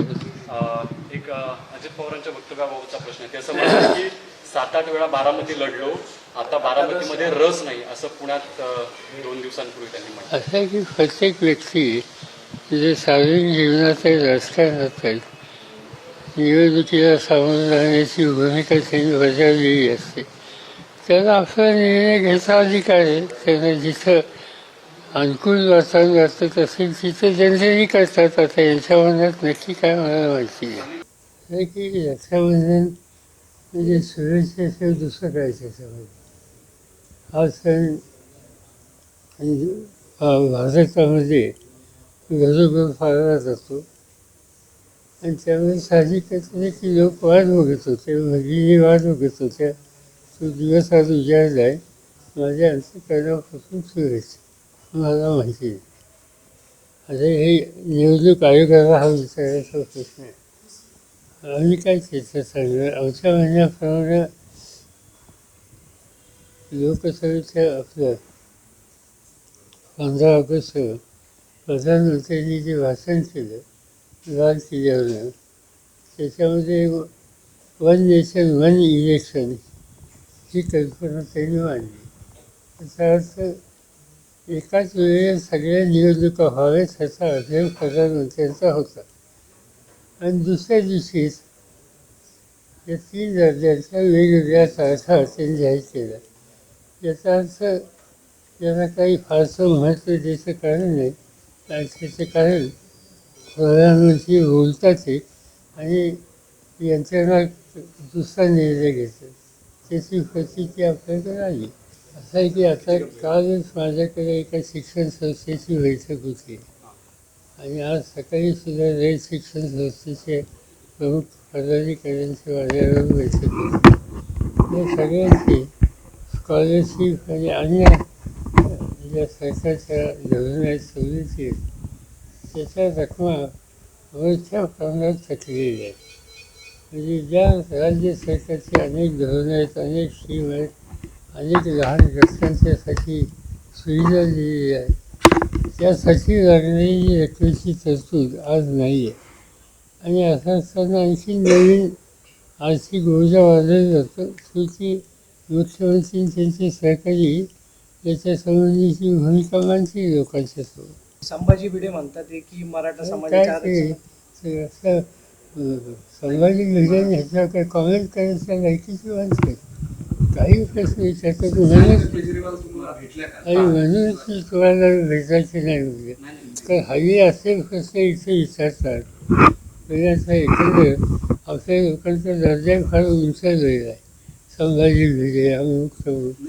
एक अजित पवारांच्या वक्तव्याबाबतचा प्रश्न आहे. ते असं म्हणतात की सात आठ वेळा बारामती लढलो आता बारामतीमध्ये रस नाही असं पुण्यात दोन दिवसांपूर्वी त्यांनी म्हटलं. असं आहे की प्रत्येक व्यक्ती जे सार्वजनिक जीवनाचे राजकारणात आहेत निवडणुकीला सामोरं जाण्याची भूमिका त्यांनी बजावलेली असते. त्यांना आपला निर्णय घ्यायचा अधिकार आहे. त्यांना जिथं अनुकूल वातावरण वाटत असेल तिथं जनतेने करतात आता यांच्या मनात नक्की काय मला माहिती आहे की रक्षाबंधन म्हणजे शुभेच्छेशिवाय दुसरं काय त्याच्यामध्ये हा सण भारतामध्ये घरोघर फाळला जातो आणि त्यामुळे साहजिकच आहे की लोक वाद बघत होते भगिनी वाद बघत होत्या तो दिवस आज उजाडला आहे माझ्या अंतकरणापासून शुभेच्छा मला माहिती आहे. आता हे निवडणूक आयोगाला हा विचारायचा प्रश्न आहे. आम्ही काय केलं चालू आहे आमच्या म्हणण्याप्रमाणे लोकसभेच्या आपलं पंधरा ऑगस्ट प्रधानमंत्र्यांनी जे भाषण केलं लाल किल्ल्यावर त्याच्यामध्ये वन नेशन वन इलेक्शन ही कल्पना त्यांनी मांडली. त्याचा अर्थ एकाच वेळेला सगळ्या निवडणुका व्हाव्यात ह्याचा अध्ययन प्रधानमंत्र्यांचा होता. आणि दुसऱ्या दिवशीच या तीन राज्यांच्या वेगवेगळ्या तारखा त्यांनी जाहीर केल्या याचा अर्थ याला काही फारसं महत्त्व द्यायचं कारण नाही. कारण त्याचं कारण प्रधानमंत्री बोलतात आणि यंत्रणा दुसरा निर्णय घेतात. त्याची प्रतिक्रिया आपल्याकडे आली. असं आहे की आता कालच माझ्याकडे एका शिक्षण संस्थेची बैठक होती. आणि आज सकाळी सुद्धा रयत शिक्षण संस्थेचे प्रमुख पदाधिकाऱ्यांची माझ्यावर बैठक होती. या सगळ्यांची स्कॉलरशिप आणि अन्य ज्या सरकारच्या धोरणात सवलती आहेत त्याच्या रकमा मोठ्या प्रमाणात थकलेल्या आहेत. म्हणजे ज्या राज्य सरकारची अनेक धोरणं आहेत अनेक स्कीम आहेत अनेक लहान रस्त्यांच्यासाठी सुविधा दिलेली आहे. त्यासाठी लागणारी रकमेची तरतूद आज नाही आहे आणि असं असताना आणखी नवीन आर्थिक ऊर्जा वाढवली जातं. शेवटी मुख्यमंत्री त्यांची सहकारी याच्या संबंधीची भूमिका मांडते लोकांच्या समोर. संभाजी भिडे म्हणतात की मराठा असं अं, संभाजी भिडेने ह्याच्यावर काही कॉमेंट करायच्या लायकीची माणसं. काही प्रश्न विचारतात म्हणूनच केजरीवाल तुम्हाला आणि म्हणून की तुम्हाला भेटायचे नाही म्हणजे. तर हल्ली असे प्रश्न इथे विचारतात. म्हणजे असं एकंदर आपल्या लोकांचा दर्जा फार उंच गेलेला आहे. संभाजी भिडे अमुक तमुक